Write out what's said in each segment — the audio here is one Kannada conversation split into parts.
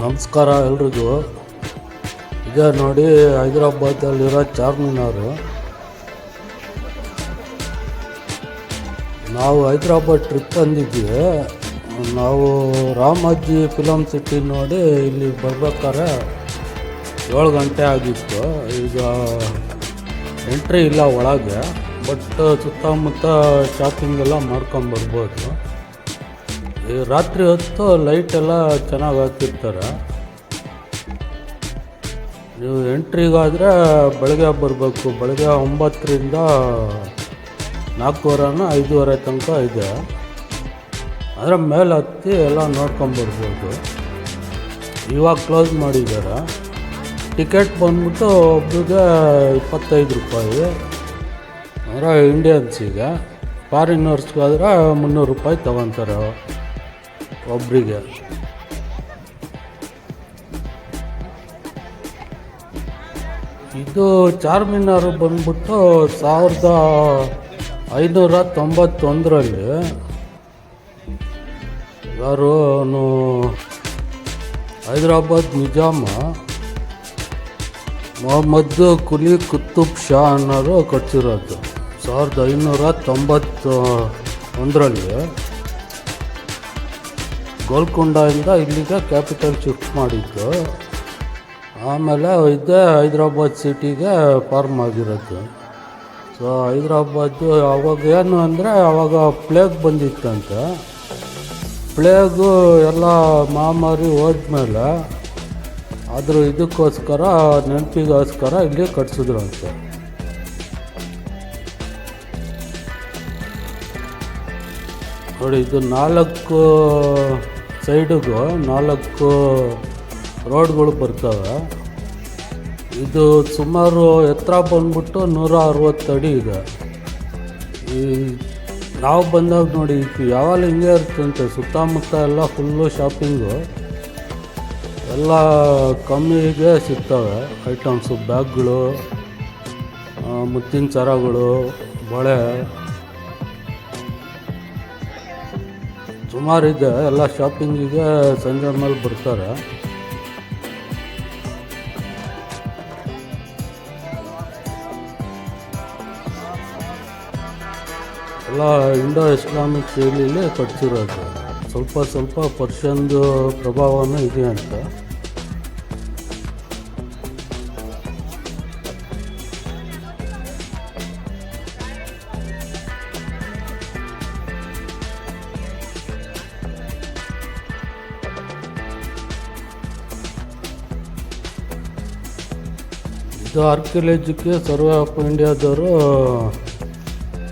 ನಮಸ್ಕಾರ ಎಲ್ರಿಗೂ. ಇದೇ ನೋಡಿ ಹೈದರಾಬಾದಲ್ಲಿರೋ ಚಾರ್ಮಿನಾರು. ನಾವು ಹೈದರಾಬಾದ್ ಟ್ರಿಪ್ ಬಂದಿದ್ವಿ ನಾವು ರಾಮಾಜಿ ಫಿಲಮ್ ಸಿಟಿ ನೋಡಿ ಇಲ್ಲಿ ಬರ್ಬೇಕಾದ್ರೆ ಏಳು ಗಂಟೆ ಆಗಿತ್ತು. ಈಗ ಎಂಟ್ರಿ ಇಲ್ಲ ಒಳಗೆ ಬಟ್ ಸುತ್ತಮುತ್ತ ಶಾಪಿಂಗ್ ಎಲ್ಲ ಮಾಡ್ಕೊಂಬರ್ಬೋದು ಈ ರಾತ್ರಿ ಹೊತ್ತು ಲೈಟ್ ಎಲ್ಲ ಚೆನ್ನಾಗಿ ಹಾಕಿರ್ತಾರೆ. ನೀವು ಎಂಟ್ರಿಗಾದರೆ ಬೆಳಗ್ಗೆ ಬರಬೇಕು. ಬೆಳಗ್ಗೆ ಒಂಬತ್ತರಿಂದ ನಾಲ್ಕೂವರೆನ ಐದೂವರೆ ತನಕ ಇದೆ. ಅದರ ಮೇಲೆ ಹತ್ತಿ ಎಲ್ಲ ನೋಡ್ಕೊಂಬರ್ಬೋದು ಇವಾಗ ಕ್ಲೋಸ್ ಮಾಡಿದ್ದಾರೆ ಟಿಕೆಟ್ ಬಂದ್ಬಿಟ್ಟು ಒಬ್ಬರಿಗೆ ಇಪ್ಪತ್ತೈದು ರೂಪಾಯಿ. ಅಂದರೆ ಇಂಡಿಯನ್ಸಿಗೆ ಫಾರಿನರ್ಸ್ಗಾದ್ರೆ ಮುನ್ನೂರು ರೂಪಾಯಿ ತಗೊತಾರೆ. ಒಬ್ಬರಿಗೆ ಇದು ಚಾರ್ಮಿನಾರು ಬಂದ್ಬಿಟ್ಟು ಸಾವಿರದ ಐನೂರ ತೊಂಬತ್ತೊಂದರಲ್ಲಿ. ಯಾರು ಹೈದರಾಬಾದ್ ನಿಜಾಮ, ಮೊಹಮ್ಮದ್ ಕುಲಿ ಕುತುಬ್ ಶಾ ಅನ್ನೋರು ಕಟ್ಸಿರೋದು. ಸಾವಿರದ ಐನೂರ ತೊಂಬತ್ತು ಒಂದರಲ್ಲಿ ಗೋಲ್ಕೊಂಡದಿಂದ ಇಲ್ಲಿಗೆ ಕ್ಯಾಪಿಟಲ್ ಶಿಫ್ಟ್ ಮಾಡಿದ್ದು. ಆಮೇಲೆ ಇದೇ ಹೈದ್ರಾಬಾದ್ ಸಿಟಿಗೆ ಫಾರ್ಮ್ ಆಗಿರೋದು. ಸೊ ಹೈದ್ರಾಬಾದು ಅವಾಗ ಏನು ಅಂದರೆ ಅವಾಗ ಪ್ಲೇಗ್ ಬಂದಿತ್ತಂತೆ. ಪ್ಲೇಗು ಎಲ್ಲ ಮಹಾಮಾರಿ ಹೋದ್ಮೇಲೆ ಅದ್ರ ಇದಕ್ಕೋಸ್ಕರ ನೆನಪಿಗೋಸ್ಕರ ಇಲ್ಲಿ ಕಟ್ಸಿದ್ರಂತೆ. ನೋಡಿ, ಇದು ನಾಲ್ಕು ಸೈಡಿಗೂ ನಾಲ್ಕು ರೋಡ್ಗಳು ಬರ್ತವೆ. ಇದು ಸುಮಾರು ಎತ್ತರ ಬಂದ್ಬಿಟ್ಟು ನೂರ ಅರವತ್ತು ಅಡಿ ಇದೆ. ಈ ನಾವು ಬಂದಾಗ ನೋಡಿ, ಇದು ಯಾವಾಗ ಹಿಂಗೆ ಇರ್ತಂತೆ ಸುತ್ತಮುತ್ತ ಎಲ್ಲ ಫುಲ್ಲು ಶಾಪಿಂಗು ಎಲ್ಲ ಕಮ್ಮಿಗೆ ಸಿಗ್ತವೆ ಐಟಮ್ಸು ಬ್ಯಾಗ್ಗಳು ಮುತ್ತಿನ ಸರಗಳು ಬಳೆ. ಸುಮಾರಿದೆ ಎಲ್ಲ ಶಾಪಿಂಗಿಗೆ ಸಂಜೆ ಮೇಲೆ ಬರ್ತಾರೆ. ಎಲ್ಲ ಇಂಡೋ ಇಸ್ಲಾಮಿಕ್ ಶೈಲಿಯಲ್ಲೇ ಕಟ್ಸಿರೋದು ಸ್ವಲ್ಪ ಸ್ವಲ್ಪ ಪರ್ಷಿಯನ್ದು ಪ್ರಭಾವನೂ ಇದೆ ಅಂತ. ಇದು ಆರ್ಕಿಯಾಲಜಿಗೆ ಸರ್ವೆ ಆಫ್ ಇಂಡಿಯಾದವರು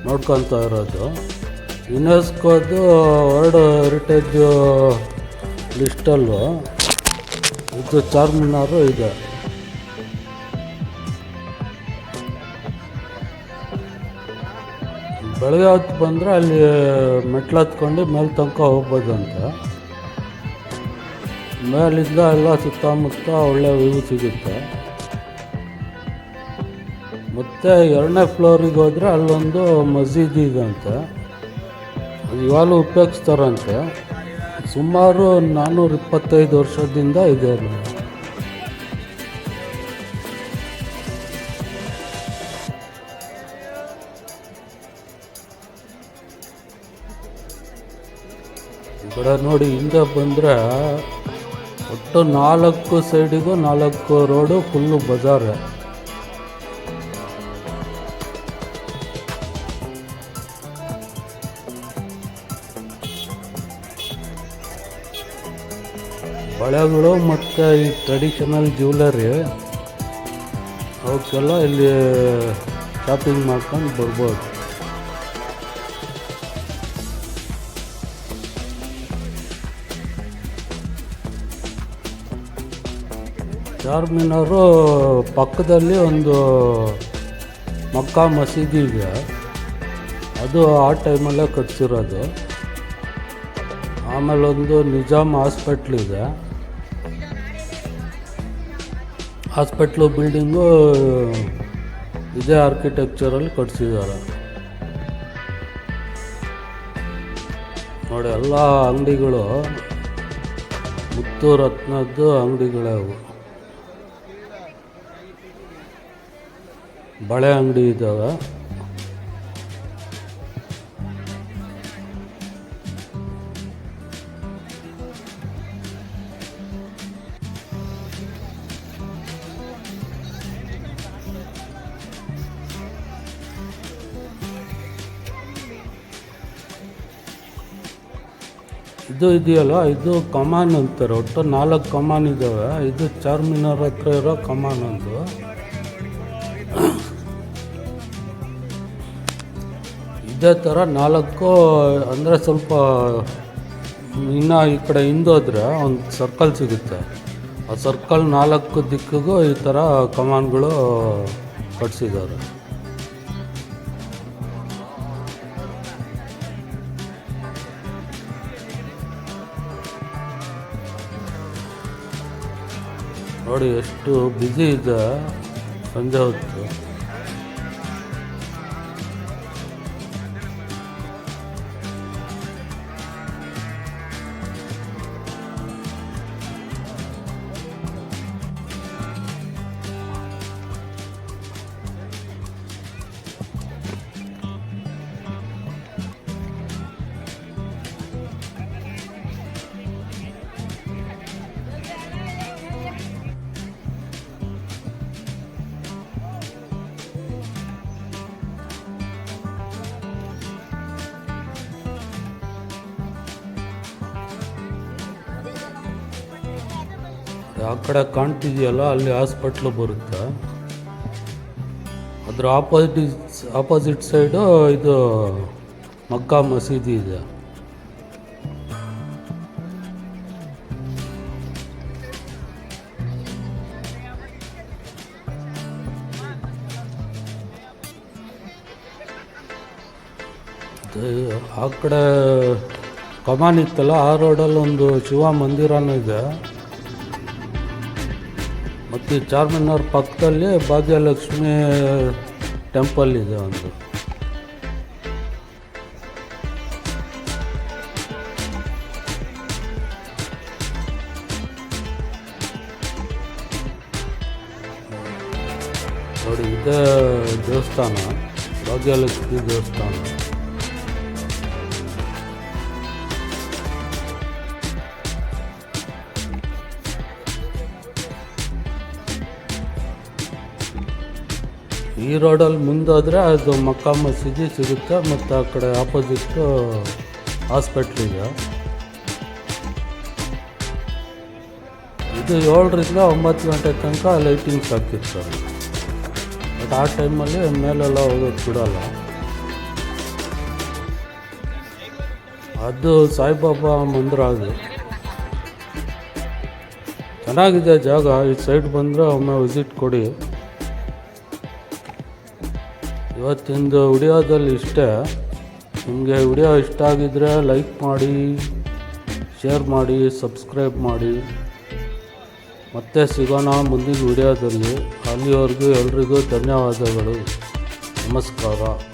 ನೋಡ್ಕೊತಾ ಇರೋದು. ಯುನೆಸ್ಕೋದು ವರ್ಲ್ಡ್ ಹೆರಿಟೇಜ್ ಲಿಸ್ಟಲ್ಲೂ ಇದು ಚಾರ್ಮಿನಾರು ಇದೆ. ಬೆಳಗ್ಗೆ ಹೊತ್ತು ಬಂದರೆ ಅಲ್ಲಿ ಮೆಟ್ಲು ಹತ್ಕೊಂಡು ಮೇಲೆ ತನಕ ಹೋಗ್ಬೋದಂತೆ. ಮೇಲಿಂದ ಎಲ್ಲ ಸುತ್ತಮುತ್ತ ಒಳ್ಳೆ ವ್ಯೂ ಸಿಗುತ್ತೆ. ಮತ್ತು ಎರಡನೇ ಫ್ಲೋರಿಗೆ ಹೋದರೆ ಅಲ್ಲೊಂದು ಮಸೀದಿ ಇದೆ ಅಂತೆ. ಅದು ಇವಾಗಲೂ ಉಪಯೋಗಿಸ್ತಾರಂತೆ. ಸುಮಾರು ನಾನ್ನೂರ ಇಪ್ಪತ್ತೈದು ವರ್ಷದಿಂದ ಇದೆ ಈ ನೋಡಿ, ಹಿಂದೆ ಬಂದರೆ ಒಟ್ಟು ನಾಲ್ಕು ಸೈಡಿಗೂ ನಾಲ್ಕು ರೋಡು ಫುಲ್ಲು ಬಜಾರೆ. ಬಳೆಗಳು ಮತ್ತು ಈ ಟ್ರೆಡಿಷನಲ್ ಜ್ಯುವೆಲರಿ ಅವಕ್ಕೆಲ್ಲ ಇಲ್ಲಿ ಶಾಪಿಂಗ್ ಮಾಡ್ಕೊಂಡು ಬರ್ಬೋದು. ಚಾರ್ಮಿನಾರು ಪಕ್ಕದಲ್ಲಿ ಒಂದು ಮಕ್ಕಾ ಮಸೀದಿ ಇದೆ. ಅದು ಆ ಟೈಮಲ್ಲೇ ಕಟ್ಸಿರೋದು. ಆಮೇಲೆ ಒಂದು ನಿಜಾಮ್ ಹಾಸ್ಪಿಟ್ಲ್ ಇದೆ. ಹಾಸ್ಪಿಟ್ಲು ಬಿಲ್ಡಿಂಗು, ಇದೇ ಆರ್ಕಿಟೆಕ್ಚರಲ್ಲಿ ಕಟ್ಸಿದ್ದಾರೆ. ನೋಡಿ, ಎಲ್ಲ ಅಂಗಡಿಗಳು ಮುತ್ತು ರತ್ನದ್ದು ಅಂಗಡಿಗಳೇ ಅವು. ಬಳೆ ಅಂಗಡಿ ಇದ್ದಾವೆ. ಇದು ಇದೆಯಲ್ಲ, ಇದು ಕಮಾನ್ ಅಂತಾರೆ. ಒಟ್ಟು ನಾಲ್ಕು ಕಮಾನ್ ಇದ್ದಾವೆ ಇದು ಚಾರ್ಮಿನಾರ್ ಹತ್ರ ಇರೋ ಕಮಾನ್ ಒಂದು. ಇದೇ ಥರ ನಾಲ್ಕು, ಅಂದರೆ ಸ್ವಲ್ಪ ಇನ್ನು ಈ ಕಡೆ ಹಿಂದೋದ್ರೆ ಒಂದು ಸರ್ಕಲ್ ಸಿಗುತ್ತೆ. ಆ ಸರ್ಕಲ್ ನಾಲ್ಕು ದಿಕ್ಕಿಗೂ ಈ ಥರ ಕಮಾನ್ಗಳು ಕಟ್ಸಿದ್ದಾರೆ. ನೋಡಿ ಎಷ್ಟು ಬ್ಯುಸಿ ಇದ್ದ ಸಂಜೆ ಹೊತ್ತು. ಆ ಕಡೆ ಕಾಣ್ತಿದೆಯಲ್ಲ, ಅಲ್ಲಿ ಹಾಸ್ಪಿಟ್ಲು ಬರುತ್ತೆ. ಅದರ ಆಪೋಸಿಟ್ ಆಪೋಸಿಟ್ ಸೈಡು ಇದು ಮಕ್ಕಾ ಮಸೀದಿ ಇದೆ. ಆ ಕಡೆ ಕಮಾನ್ ಇತ್ತಲ್ಲ, ಆ ರೋಡಲ್ಲಿ ಒಂದು ಶಿವ ಮಂದಿರನೂ ಇದೆ. ಈ ಚಾರ್ಮಿನಾರ್ ಪಕ್ಕದಲ್ಲಿ ಭಾಗ್ಯಲಕ್ಷ್ಮಿ ಟೆಂಪಲ್ ಇದೆ ಒಂದು. ನೋಡಿ ಇದೇ ದೇವಸ್ಥಾನ ಭಾಗ್ಯಲಕ್ಷ್ಮಿ ದೇವಸ್ಥಾನ. ಈ ರೋಡಲ್ಲಿ ಮುಂದೋದ್ರೆ ಅದು ಮಕ್ಕಾ ಮಸೀದಿ ಸಿಗುತ್ತೆ ಮತ್ತು ಆ ಕಡೆ ಆಪೋಸಿಟ್ಟು ಹಾಸ್ಪಿಟ್ಲಿದೆ ಇದು. ಏಳರಿಂದ ಒಂಬತ್ತು ಗಂಟೆ ತನಕ ಲೈಟಿಂಗ್ಸ್ ಹಾಕಿರ್ತಾರೆ. ಬಟ್ ಆ ಟೈಮಲ್ಲಿ ಮೇಲೆಲ್ಲ ಹೋಗೋದು ಬಿಡೋಲ್ಲ. ಅದು ಸಾಯಿಬಾಬಾ ಮಂದಿರ ಅದು. ಚೆನ್ನಾಗಿದೆ ಜಾಗ, ಈ ಸೈಡ್ ಬಂದರೆ ಒಮ್ಮೆ ವಿಸಿಟ್ ಕೊಡಿ. ಇವತ್ತಿಂದು ವಿಡಿಯೋದಲ್ಲಿ ಇಷ್ಟೇ. ನಿಮಗೆ ವಿಡಿಯೋ ಇಷ್ಟ ಆಗಿದ್ದರೆ ಲೈಕ್ ಮಾಡಿ, ಶೇರ್ ಮಾಡಿ, ಸಬ್ಸ್ಕ್ರೈಬ್ ಮಾಡಿ. ಮತ್ತೆ ಸಿಗೋಣ ಮುಂದಿನ ವಿಡಿಯೋದಲ್ಲಿ. ಅಲ್ಲಿವರೆಗೂ ಎಲ್ರಿಗೂ ಧನ್ಯವಾದಗಳು. ನಮಸ್ಕಾರ.